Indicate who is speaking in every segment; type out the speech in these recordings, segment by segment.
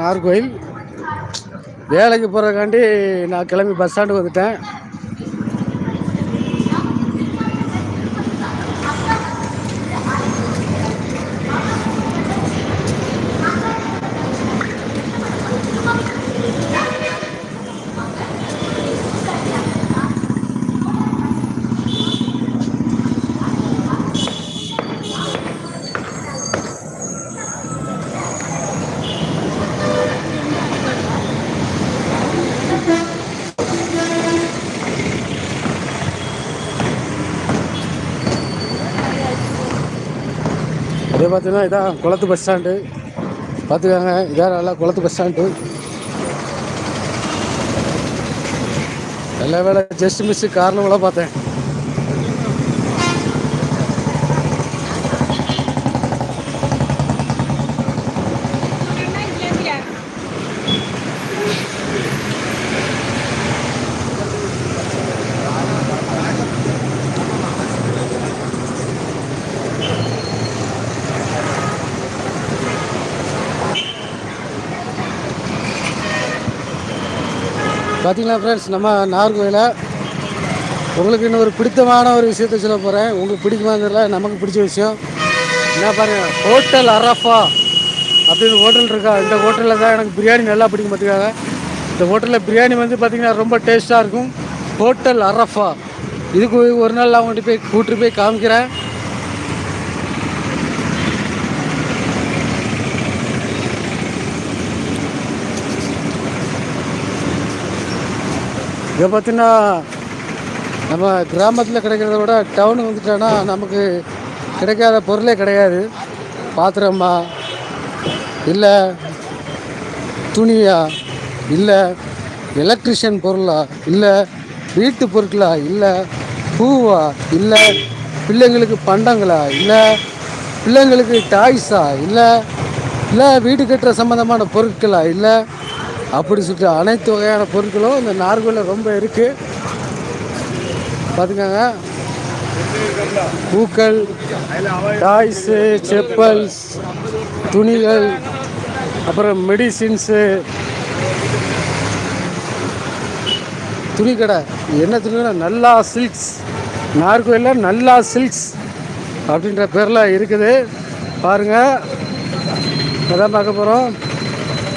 Speaker 1: நார்கோயில் வேலைக்கு போகிறதுக்காண்டி நான் கிளம்பி பஸ் ஸ்டாண்டுக்கு வந்துட்டேன். அதே பார்த்தீங்கன்னா இதான் குளத்து பஸ் ஸ்டாண்டு பார்த்துக்காங்க இதான் நல்லா குளத்து பஸ் ஸ்டாண்டு நல்ல வேலை ஜஸ்ட் மிஸ் காரணம் கூட பார்த்தேன். பார்த்தீங்கன்னா ஃப்ரெண்ட்ஸ் நம்ம நாகர்கோயில உங்களுக்கு இன்னும் ஒரு பிடித்தமான ஒரு விஷயத்த சொல்ல போகிறேன் உங்களுக்கு பிடிக்குமாங்கிறதுல நமக்கு பிடிச்ச விஷயம். என்ன பாருங்கள் ஹோட்டல் அரஃபா அப்படின்னு ஹோட்டல் இருக்கா? இந்த ஹோட்டலில் தான் எனக்கு பிரியாணி நல்லா பிடிக்கும் பார்த்துக்காங்க இந்த ஹோட்டலில் பிரியாணி வந்து பார்த்திங்கன்னா ரொம்ப டேஸ்ட்டாக இருக்கும். Hotel Arafa. இதுக்கு ஒரு நாள் அவங்கள்ட்ட கொண்டு போய் கூட்டு போய் காமிக்கிறேன். இதை பார்த்தீங்கன்னா நம்ம கிராமத்தில் கிடைக்கிறத விட டவுனுக்கு வந்துட்டோன்னா நமக்கு கிடைக்காத பொருளே கிடையாது. பாத்திரமா? இல்லை. துணியா? இல்லை. எலக்ட்ரிஷியன் பொருளா? இல்லை. வீட்டு பொருட்களா? இல்லை. பூவா? இல்லை. பிள்ளைங்களுக்கு பண்டங்களா? இல்லை. பிள்ளைங்களுக்கு டாய்ஸா? இல்லை. இல்லை வீடு கட்டுற சம்மந்தமான பொருட்களா? இல்லை. அப்படி சொல்லிட்டு அனைத்து வகையான பொருட்களும் இந்த நார்கோலில் ரொம்ப இருக்குது பார்த்துக்கோங்க பூக்கள் டாய்ஸு செப்பல்ஸ் துணிகள் அப்புறம் மெடிசின்ஸு. துணி கடை என்ன துணினா நல்லா சில்க்ஸ் நார்கோயிலில் நல்லா சில்க்ஸ் அப்படின்ற பேரில் இருக்குது. பாருங்கள் அதான் பார்க்க போகிறோம்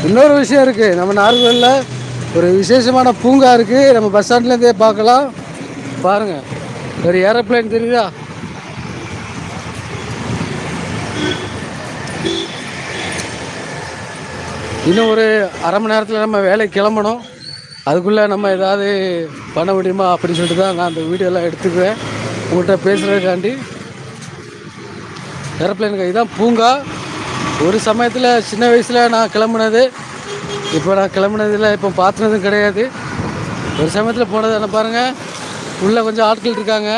Speaker 1: இன்னொரு விஷயம் இருக்குது நம்ம நார்கோயிலில் ஒரு விசேஷமான பூங்கா இருக்குது நம்ம பஸ் ஸ்டாண்ட்லேருந்தே பார்க்கலாம். பாருங்கள் ஒரு ஏரோப்ளேன் தெரியுதா? இன்னும் ஒரு அரை மணி நேரத்தில் நம்ம வேலைக்கு கிளம்பணும். அதுக்குள்ளே நம்ம ஏதாவது பண்ண முடியுமா அப்படின்னு சொல்லிட்டு தான் நான் அந்த வீடியோலாம் எடுத்துக்குவேன். உங்கள்கிட்ட பேசுகிறதுக்காண்டி ஏரோப்ளேனுக்கு இதுதான் பூங்கா. ஒரு சமயத்தில் சின்ன வயசில் நான் கிளம்புனது இப்போ நான் கிளம்புனதில் இப்போ பார்த்துனதும் கிடையாது. ஒரு சமயத்தில் போனது என்ன பாருங்கள் உள்ளே கொஞ்சம் ஆட்கள் இருக்காங்க.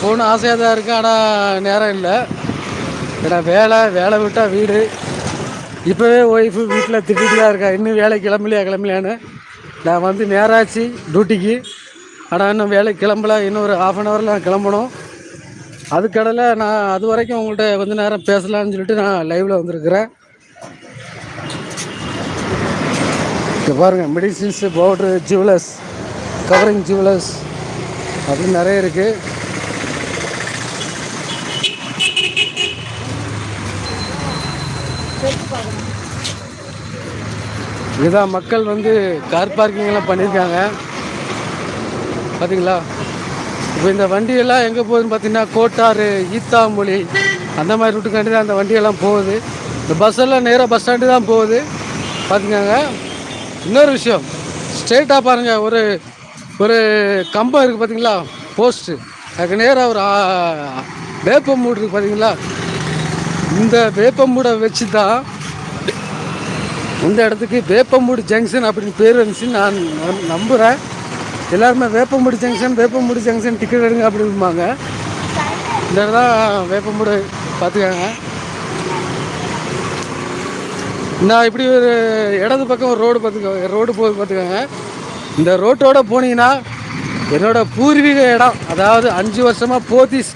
Speaker 1: போகணும் ஆசையாக தான் இருக்குது ஆனால் நேரம் இல்லை. ஏன்னா வேலை வேலை விட்டால் வீடு. இப்போவே ஒய்ஃபு வீட்டில் திட்டிட்டு தான் இருக்கா இன்னும் வேலை கிளம்பலையா கிளம்பலையான்னு. நான் வந்து நேராச்சு டியூட்டிக்கு ஆனால் இன்னும் வேலை கிளம்பல இன்னும் ஒரு ஆஃப் அன் ஹவரில் நான் கிளம்பணும். அதுக்கடையில் நான் அது வரைக்கும் உங்கள்கிட்ட கொஞ்ச நேரம் பேசலாம்னு சொல்லிட்டு நான் லைவில் வந்திருக்கிறேன். இங்கே பாருங்கள் medicines powder jewellers covering jewellers அப்படின்னு நிறைய இருக்குது இதுதான் மக்கள் வந்து கார் பார்க்கிங்லாம் பண்ணியிருக்காங்க. பார்த்தீங்களா இப்போ இந்த வண்டியெல்லாம் எங்கே போகுதுன்னு பார்த்தீங்கன்னா கோட்டாறு ஈத்தாமொழி அந்த மாதிரி ரூட்டுக்காண்டி தான் அந்த வண்டியெல்லாம் போகுது. இந்த பஸ்ஸெல்லாம் நேராக பஸ் ஸ்டாண்டு தான் போகுது. பார்த்துக்கோங்க இன்னொரு விஷயம். ஸ்ட்ரெயிட்டாக பாருங்கள் ஒரு ஒரு கம்பம் இருக்குது பார்த்தீங்களா போஸ்ட்டு அதுக்கு நேராக ஒரு வேப்பம் வேப்ப மூடு இருக்குது பார்த்தீங்களா இந்த வேப்பமூடை வச்சு தான் இந்த இடத்துக்கு வேப்பமூடு ஜங்ஷன் அப்படின்னு பேர் வந்துச்சுன்னு நான் நம்- நம்புகிறேன் எல்லாருமே Veppamudi junction Veppamudi junction ticket எடுங்க அப்படிம்பாங்க. இந்த இடம் தான் வேப்பமூடு பார்த்துக்கோங்க. நான் இப்படி ஒரு இடது பக்கம் ஒரு ரோடு பார்த்துக்கோங்க. ரோடு போய் பார்த்துக்கோங்க. இந்த ரோட்டோட போனீங்கன்னா என்னோடய பூர்வீக இடம் அதாவது அஞ்சு வருஷமாக போத்தீஸ்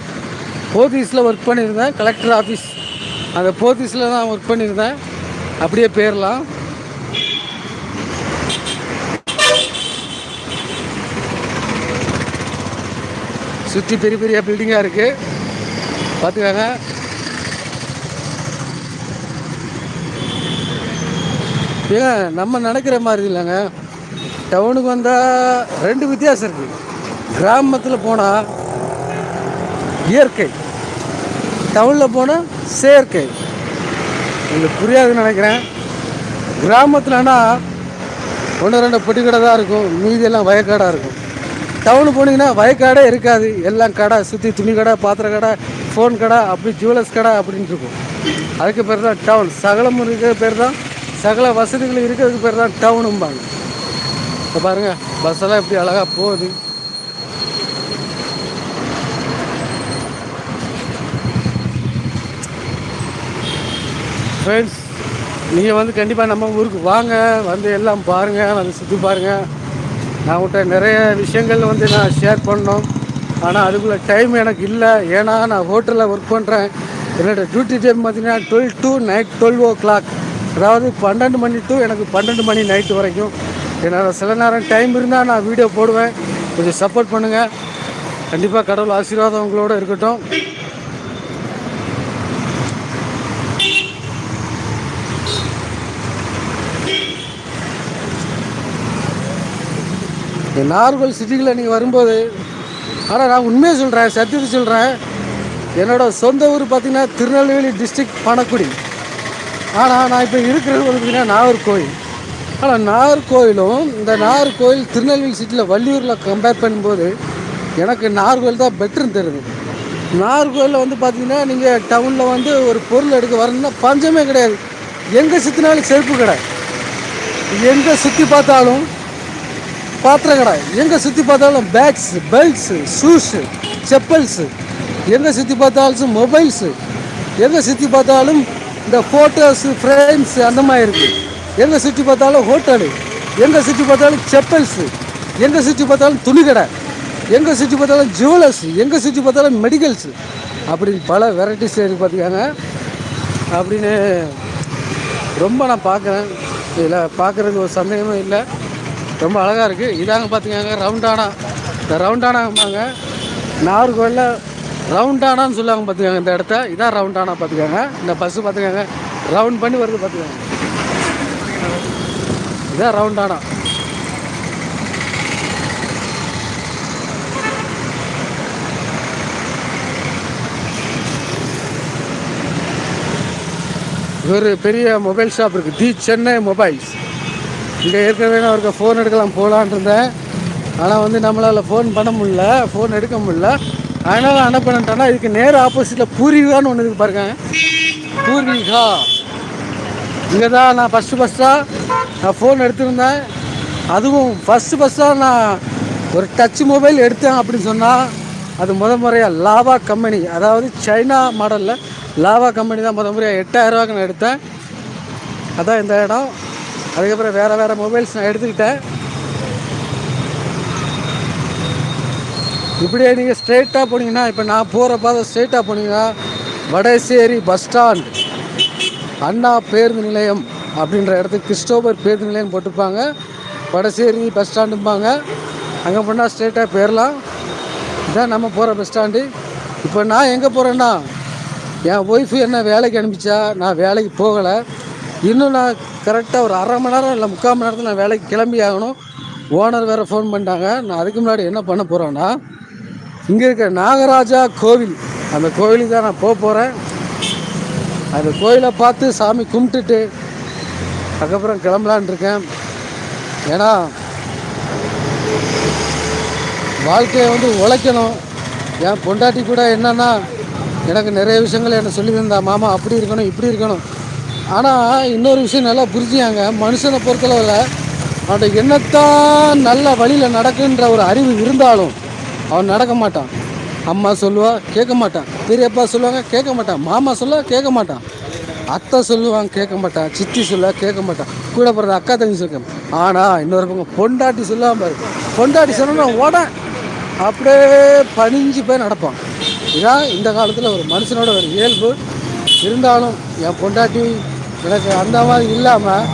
Speaker 1: போத்தீஸில் ஒர்க் பண்ணியிருந்தேன் கலெக்டர் ஆஃபீஸ் அந்த போத்தீஸில் தான் ஒர்க் பண்ணியிருந்தேன். அப்படியே பேரலாம். சுற்றி பெரிய பெரிய பில்டிங்காக இருக்குது பார்த்துக்கோங்க ஏங்க நம்ம நினைக்கிற மாதிரி இல்லைங்க. டவுனுக்கு வந்தால் ரெண்டு வித்தியாசம் இருக்குது கிராமத்தில் போனால் இயற்கை. டவுனில் போனால் செயற்கை. உங்களுக்கு புரியாதுன்னு நினைக்கிறேன். கிராமத்தில்னா ஒன்று ரெண்டு பொட்டி கடை தான் இருக்கும். மீதியெல்லாம் வயக்காடாக இருக்கும். டவுனு போனீங்கன்னா வயக்காடே இருக்காது. எல்லாம் கடை சுற்றி துணி கடை பாத்திர கடை ஃபோன் கடை அப்படி ஜுவல்லர்ஸ் கடை அப்படின்ட்டு இருக்கும். அதுக்கு பேர் தான் டவுன் சகலம் இருக்கிற பேர் தான் சகல வசதிகள் இருக்கிறதுக்கு பேர் தான் டவுனும்பாங்க இப்போ பாருங்கள் பஸ்ஸெல்லாம் எப்படி அழகாக போகுது. ஃப்ரெண்ட்ஸ் நீங்கள் வந்து கண்டிப்பாக நம்ம ஊருக்கு வாங்க வந்து எல்லாம் பாருங்கள் வந்து சுற்றி பாருங்கள் நான் உங்கள்கிட்ட நிறைய விஷயங்கள் வந்து நான் ஷேர் பண்ணோம். ஆனால் அதுக்குள்ளே டைம் எனக்கு இல்லை. ஏன்னா நான் ஹோட்டலில் ஒர்க் பண்ணுறேன் என்னோடய டியூட்டி டைம் பார்த்தீங்கன்னா twelve to night twelve o'clock அதாவது பன்னெண்டு மணி டு எனக்கு பன்னெண்டு மணி நைட்டு வரைக்கும். என்னால் சில நேரம் டைம் இருந்தால் நான் வீடியோ போடுவேன். கொஞ்சம் சப்போர்ட் பண்ணுங்கள் கண்டிப்பாக கடவுள் ஆசீர்வாதம் உங்களோட இருக்கட்டும். நார்மல் சிட்டியில் நீங்கள் வரும்போது ஆனால் நான் உண்மையை சொல்கிறேன் சத்தியத்தை சொல்கிறேன் என்னோடய சொந்த ஊர் பார்த்திங்கன்னா திருநெல்வேலி டிஸ்ட்ரிக்ட் பணக்குடி. ஆனால் நான் இப்போ இருக்கிறது வந்து பார்த்திங்கன்னா நாகர்கோவில். ஆனால் நாகர்கோவிலும் இந்த நாகர்கோவில் திருநெல்வேலி சிட்டியில் வள்ளியூரில் கம்பேர் பண்ணும்போது எனக்கு நாகர்கோவில் தான் பெட்டர்னு தெரியுது. நாகர்கோவிலில் வந்து பார்த்திங்கன்னா நீங்கள் டவுனில் வந்து ஒரு பொருள் எடுக்க வரணும்னா பஞ்சமே கிடையாது. எங்கே சுற்றினாலும் செருப்பு கடை. எங்கே சுற்றி பார்த்தாலும் பாத்திர கடை எங்கே சுற்றி பார்த்தாலும் பேக்ஸ் பெல்ட்ஸு ஷூஸு செப்பல்ஸு எங்கே சுற்றி பார்த்தாலும் மொபைல்ஸு எங்கே சுற்றி பார்த்தாலும் இந்த ஃபோட்டோஸு ஃப்ரேம்ஸு அந்த மாதிரி இருக்குது எங்கே சுற்றி பார்த்தாலும் ஹோட்டலு எங்கே சுற்றி பார்த்தாலும் செப்பல்ஸு எங்கே சுற்றி பார்த்தாலும் துணிக்கடை. எங்கே சுற்றி பார்த்தாலும் ஜுவல்லர்ஸ் எங்கே சுற்றி பார்த்தாலும் மெடிக்கல்ஸு அப்படின்னு பல வெரைட்டிஸ் இருக்குது பார்த்துக்காங்க அப்படின்னு ரொம்ப நான் பார்க்குறேன். இதில் பார்க்குறதுக்கு ஒரு சந்தேகமும் இல்லை. ரொம்ப அழகாக இருக்குது இதாங்க பார்த்துக்கங்க ரவுண்டானா. இந்த ரவுண்டானாம்பாங்க. நாகர்கோவிலில் ரவுண்டானான்னு சொல்லுவாங்க பார்த்துக்கோங்க இந்த இடத்த. இதான் ரவுண்டானா பார்த்துக்கோங்க இந்த பஸ்ஸு பார்த்துக்கோங்க ரவுண்ட் பண்ணி வருது பார்த்துக்கோங்க இதான் ரவுண்டானா. ஒரு பெரிய மொபைல் ஷாப் இருக்குது தி சென்னை மொபைல்ஸ் இங்கே ஏற்கனவே நான் அவருக்கு ஃபோன் எடுக்கலாம் போகலான் இருந்தேன். ஆனால் வந்து நம்மளால் ஃபோன் பண்ண முடில ஃபோன் எடுக்க முடில அதனால் என்ன பண்ணிட்டேன்னா இதுக்கு நேர் ஆப்போசிட்டில் பூர்வீகான்னு ஒன்று இருக்கு பாருங்க. பூர்வீகா. இங்கே தான் நான் ஃபஸ்ட்டு ஃபஸ்ட்டாக நான் ஃபோன் எடுத்திருந்தேன். அதுவும் ஃபஸ்ட்டு ஃபஸ்ட்டாக நான் ஒரு டச் மொபைல் எடுத்தேன் அப்படின்னு சொன்னால் அது முத முறையாக லாவா கம்பெனி அதாவது சைனா மாடலில் லாவா கம்பெனி தான் முத முறையாக எட்டாயிரரூவாக்கு நான் எடுத்தேன். அதான் இந்த இடம். அதுக்கப்புறம் வேறு வேறு மொபைல்ஸ் நான் எடுத்துக்கிட்டேன். இப்படியே நீங்கள் ஸ்ட்ரெயிட்டாக போனீங்கன்னா இப்போ நான் போகிற பாதை ஸ்ட்ரெயிட்டாக போனீங்கன்னா வடசேரி பஸ் ஸ்டாண்ட் அண்ணா பேருந்து நிலையம் அப்படின்ற இடத்துக்கு கிறிஸ்டோபர் பேருந்து நிலையம் போட்டிருப்பாங்க. வடசேரி பஸ் ஸ்டாண்டும்பாங்க அங்கே போனால் ஸ்ட்ரெயிட்டாக போயிடலாம் இதான் நம்ம போகிற பஸ் ஸ்டாண்டு இப்போ நான் எங்கே போகிறேன்னா என் ஒய்ஃபு என்ன வேலைக்கு அனுப்பிச்சா நான் வேலைக்கு போகலை. இன்னும் நான் கரெக்டாக ஒரு அரை மணி நேரம் இல்லை முக்கால் மணி நேரத்தில் நான் வேலைக்கு கிளம்பி ஆகணும். ஓனர் வேறு ஃபோன் பண்ணிட்டாங்க. நான் அதுக்கு முன்னாடி என்ன பண்ண போகிறேன்னா இங்கே இருக்கிற நாகராஜா கோவில் அந்த கோவிலுக்கு தான் நான் போக போகிறேன் அந்த கோயிலை பார்த்து சாமி கும்பிட்டுட்டு அதுக்கப்புறம் கிளம்பலான் இருக்கேன். ஏன்னா வாழ்க்கையை வந்து உழைக்கணும். என் பொண்டாட்டி கூட என்னன்னா எனக்கு நிறைய விஷயங்கள் என்ன சொல்லி தந்தா மாமா அப்படி இருக்கணும் இப்படி இருக்கணும். ஆனால் இன்னொரு விஷயம் நல்லா புரிஞ்சியாங்க மனுஷனை பொறுத்தளவில் அவன் என்னத்தான் நல்ல வழியில் நடக்குன்ற ஒரு அறிவு இருந்தாலும் அவன் நடக்க மாட்டான். அம்மா சொல்லுவா கேட்க மாட்டான். பெரியப்பா சொல்லுவாங்க கேட்க மாட்டான். மாமா சொல்ல கேட்க மாட்டான். அத்தை சொல்லுவாங்க கேட்க மாட்டான். சித்தி சொல்ல கேட்க மாட்டான். கூட பிறந்த அக்கா தங்கி சொல்லுவேன் ஆனால் இன்னொரு பக்கம் பொண்டாட்டி சொல்லாமல் பாரு. பொண்டாட்டி சொன்னா ஓட அப்படியே பணிஞ்சு போய் நடப்பான். இதான் இந்த காலத்தில் ஒரு மனுஷனோட ஒரு இயல்பு. இருந்தாலும் என் பொண்டாட்டி எனக்கு அந்த மாதிரி இல்லாமல்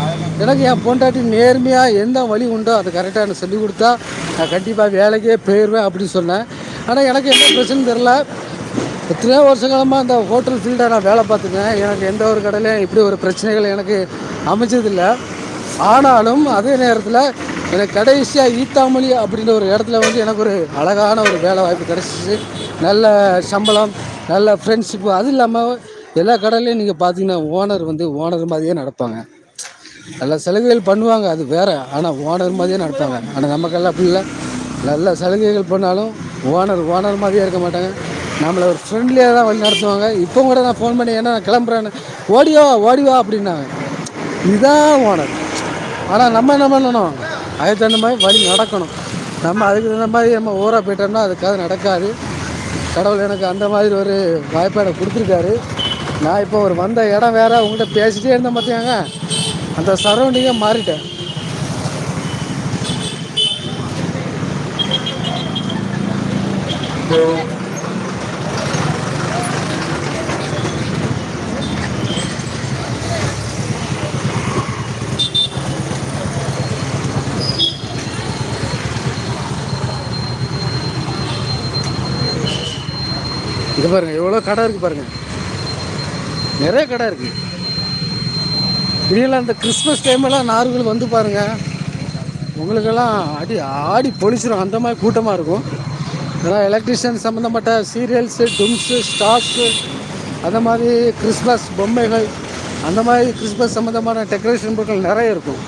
Speaker 1: எனக்கு என் பொண்டாட்டி நேர்மையாக எந்த வழி உண்டோ அது கரெக்டாக எனக்கு சொல்லிக் கொடுத்தா நான் கண்டிப்பாக வேலைக்கே போயிடுவேன் அப்படின்னு சொன்னேன். ஆனால் எனக்கு என்ன பிரச்சனை தெரில எத்தனையோ வருஷ காலமாக அந்த ஹோட்டல் ஃபீல்டாக நான் வேலை பார்த்துருக்கேன் எனக்கு எந்த ஒரு கடையிலையும் இப்படி ஒரு பிரச்சனைகள் எனக்கு அமைச்சதில்லை ஆனாலும் அதே நேரத்தில் எனக்கு கடைசியாக ஈத்தாமொழி அப்படின்ற ஒரு இடத்துல வந்து எனக்கு ஒரு அழகான ஒரு வேலை வாய்ப்பு கிடச்சிச்சு. நல்ல சம்பளம் நல்ல ஃப்ரெண்ட்ஷிப்பு அது இல்லாமல் எல்லா கடையிலையும் நீங்கள் பார்த்தீங்கன்னா ஓனர் வந்து ஓனர் மாதிரியே நடப்பாங்க. நல்ல சலுகைகள் பண்ணுவாங்க அது வேறு. ஆனால் ஓனர் மாதிரியே நடப்பாங்க. ஆனால் நமக்கெல்லாம் அப்படி இல்லை. நல்ல சலுகைகள் பண்ணாலும் ஓனர் ஓனர் மாதிரியே இருக்க மாட்டாங்க. நம்மளை ஒரு ஃப்ரெண்ட்லியாக தான் வழி நடத்துவாங்க. இப்போ கூட நான் ஃபோன் பண்ணி ஏன்னா நான் கிளம்புறேன்னு. ஓடிவா ஓடிவா அப்படின்னாங்க. இதுதான் ஓனர் ஆனால் நம்ம என்ன பண்ணணும்? அதுக்கு தகுந்த மாதிரி வழி நடக்கணும். நம்ம அதுக்கு தகுந்த மாதிரி நம்ம ஊராக போயிட்டோம்னா அதுக்காக நடக்காது. கடவுள் எனக்கு அந்த மாதிரி ஒரு வாய்ப்பை எனக்கு கொடுத்துருக்காரு. நான் இப்போ ஒரு வந்த இடம் வேற உங்கள்கிட்ட பேசிட்டே இருந்தேன் பார்த்தியாங்க அந்த சரௌண்டிங்கே மாறிட்டேன். இது பாருங்க எவ்வளோ கடை இருக்குது பாருங்க. நிறைய கடை இருக்குது இதெல்லாம் அந்த கிறிஸ்மஸ் டைமெல்லாம் நார்கள் வந்து பாருங்கள் உங்களுக்கெல்லாம் அடி ஆடி பொழிச்சிடும் அந்த மாதிரி கூட்டமாக இருக்கும். இதெல்லாம் எலக்ட்ரிஷியன் சம்மந்தப்பட்ட சீரியல்ஸு டும்ஸு ஸ்டார்ஸு அந்த மாதிரி கிறிஸ்மஸ் பொம்மைகள் அந்த மாதிரி கிறிஸ்மஸ் சம்மந்தமான டெக்கரேஷன் பொருட்கள் நிறைய இருக்கும்.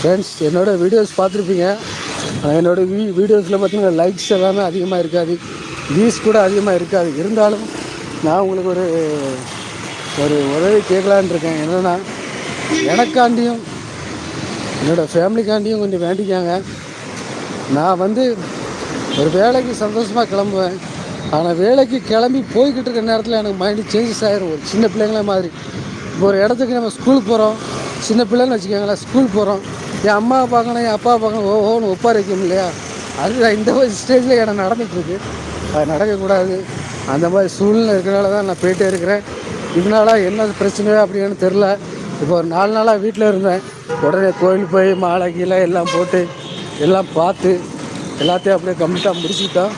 Speaker 1: ஃப்ரெண்ட்ஸ் என்னோடய வீடியோஸ் பார்த்துருப்பீங்க. என்னோடய என்னோட வீ வீடியோஸில் பார்த்தீங்கன்னா லைக்ஸ் எல்லாமே அதிகமாக இருக்காது. வியூஸ் கூட அதிகமாக இருக்காது. இருந்தாலும் நான் உங்களுக்கு ஒரு ஒரு உதவி கேட்கலான்னு இருக்கேன். என்னென்னா எனக்காண்டியும் என்னோடய ஃபேமிலிக்காண்டியும் கொஞ்சம் வேண்டிக்காங்க. நான் வந்து ஒரு வேலைக்கு சந்தோஷமாக கிளம்புவேன். ஆனால் வேலைக்கு கிளம்பி போய்கிட்டு இருக்க நேரத்தில் எனக்கு மைண்டு சேஞ்சஸ் ஆகிரும் ஒரு சின்ன பிள்ளைங்கள மாதிரி. இப்போ ஒரு இடத்துக்கு நம்ம ஸ்கூலுக்கு போகிறோம் சின்ன பிள்ளைன்னு வச்சுக்கோங்களேன் ஸ்கூல் போகிறோம் என் அம்மாவை பார்க்கணும் என் அப்பாவை பார்க்கணும் ஓஹோன்னு ஒப்பா வைக்கும் இல்லையா? அது இந்த ஸ்டேஜில் எனக்கு நடந்துகிட்ருக்கு அது நடக்கக்கூடாது. அந்த மாதிரி சூழ்நிலை இருக்கிறனால தான் நான் போயிட்டே இருக்கிறேன். இதனால என்ன பிரச்சனையோ அப்படின்னு தெரில இப்போ ஒரு நாலு நாளாக வீட்டில் இருந்தேன். உடனே கோயில் போய் மாலை கீழே எல்லாம் போட்டு எல்லாம் பார்த்து எல்லாத்தையும் அப்படியே கம்ப்ளீட்டாக முடிச்சுக்கிட்டோம்.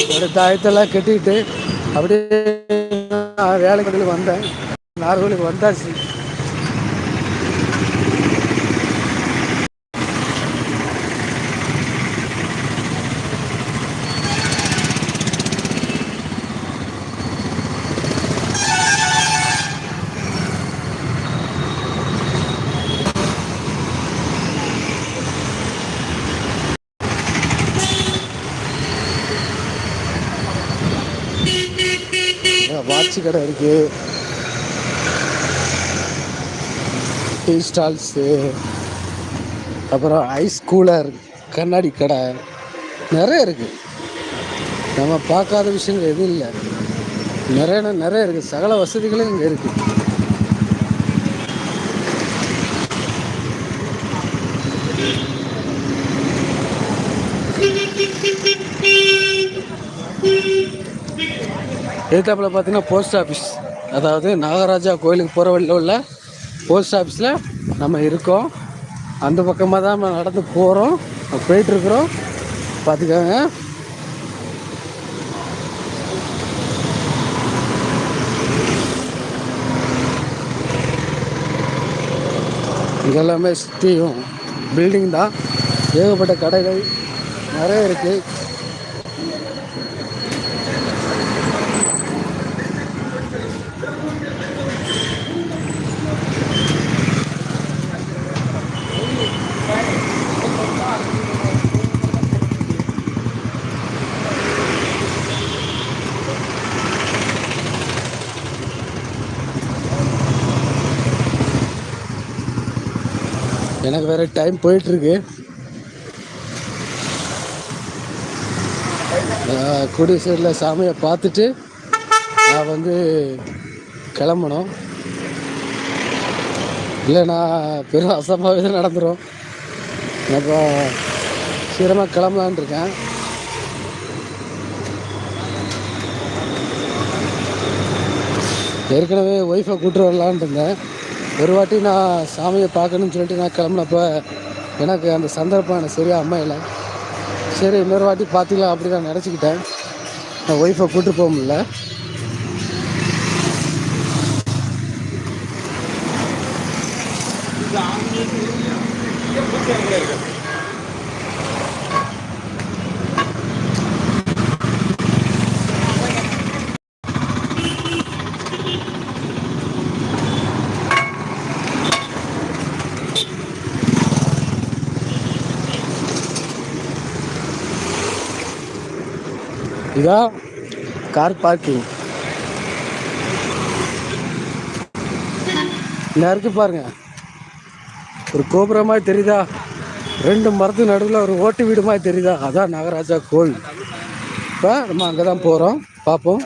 Speaker 1: அப்படியே தாயத்தெல்லாம் கட்டிக்கிட்டு அப்படியே நான் வேலைக்கு வந்தேன். நார்கோலுக்கு வந்தாச்சு. வாட்ச் கடை இருக்கு. டீ ஸ்டால்ஸு அப்புறம் ஐஸ் கூலர் கண்ணாடி கடை. நிறைய இருக்கு. நம்ம பார்க்காத விஷயங்கள் எதுவும் இல்லை. நிறைய நிறைய இருக்குது சகல வசதிகளும் இங்கே இருக்குது எதிர்த்தாப்பில் பார்த்தீங்கன்னா போஸ்ட் ஆஃபீஸ் அதாவது நாகராஜா கோயிலுக்கு போகிற வழியில் உள்ள போஸ்ட் ஆஃபீஸில் நம்ம இருக்கோம். அந்த பக்கமாக தான் நம்ம நடந்து போகிறோம் போயிட்டுருக்குறோம் பார்த்துக்கோங்க. இங்க எல்லாமே சுற்றியும் பில்டிங் தான். ஏகப்பட்ட கடைகள் நிறைய இருக்குது எனக்கு வேறு டைம் போயிட்டுருக்கு. குடி சைடில் சாமியை பார்த்துட்டு நான் வந்து கிளம்பணும். இல்லைண்ணா பெரும் அசம்பாவிதம் நடந்துடும் இப்போ சீக்கிரமாக கிளம்பலான் இருக்கேன். ஏற்கனவே ஒய்ஃபை கூட்டு வரலான்னு இருந்தேன். ஒரு வாட்டி நான் சாமியை பார்க்கணும்னு சொல்லிட்டு நான் கிளம்புனப்போ எனக்கு அந்த சந்தர்ப்பம் எனக்கு சரியாக அமையலை. சரி இன்னொரு வாட்டி பார்த்துக்கலாம் அப்படி நான் நினச்சிக்கிட்டேன். நான் ஒய்ஃபை கூப்பிட்டு போக முடியல. இதான் கார் பார்க்கிங் இருக்கு பாருங்க. ஒரு கோபுரமாக தெரியுதா? ரெண்டு மரத்து நடுவில் ஒரு ஓட்டு வீடு மாதிரி தெரியுதா? அதான் நாகராஜா கோவில். இப்போ நம்ம அங்கே தான் போகிறோம் பார்ப்போம்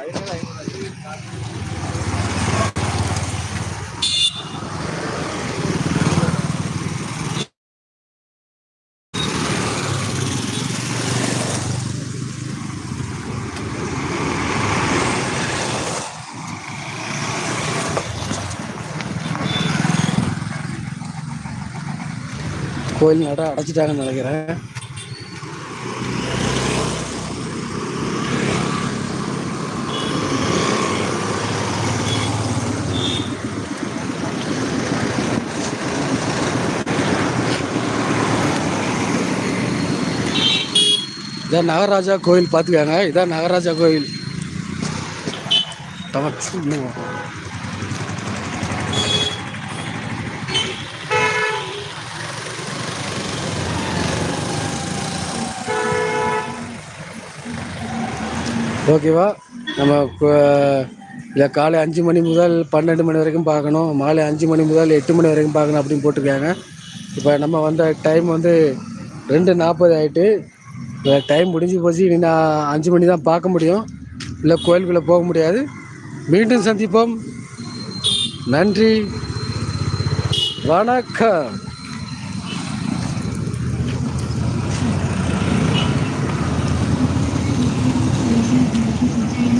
Speaker 1: கோயில் நட அடைச்சிட்டாங்கன்னு நினைக்கிறேன் இதான் நாகராஜா கோயில் பார்த்துக்காங்க இதான் நாகராஜா கோயில் ஓகேவா? நம்ம இல்லை காலை அஞ்சு மணி முதல் பன்னெண்டு மணி வரைக்கும் பார்க்கணும். மாலை அஞ்சு மணி முதல் எட்டு மணி வரைக்கும் பார்க்கணும் அப்படின்னு போட்டிருக்காங்க. இப்போ நம்ம வந்த டைம் வந்து ரெண்டு நாற்பது ஆகிட்டு டைம் முடிஞ்சு போச்சு. இனி நான் அஞ்சு மணி தான் பார்க்க முடியும். இல்லை கோயிலுக்குள்ளே போக முடியாது. மீண்டும் சந்திப்போம். நன்றி. வணக்கம்.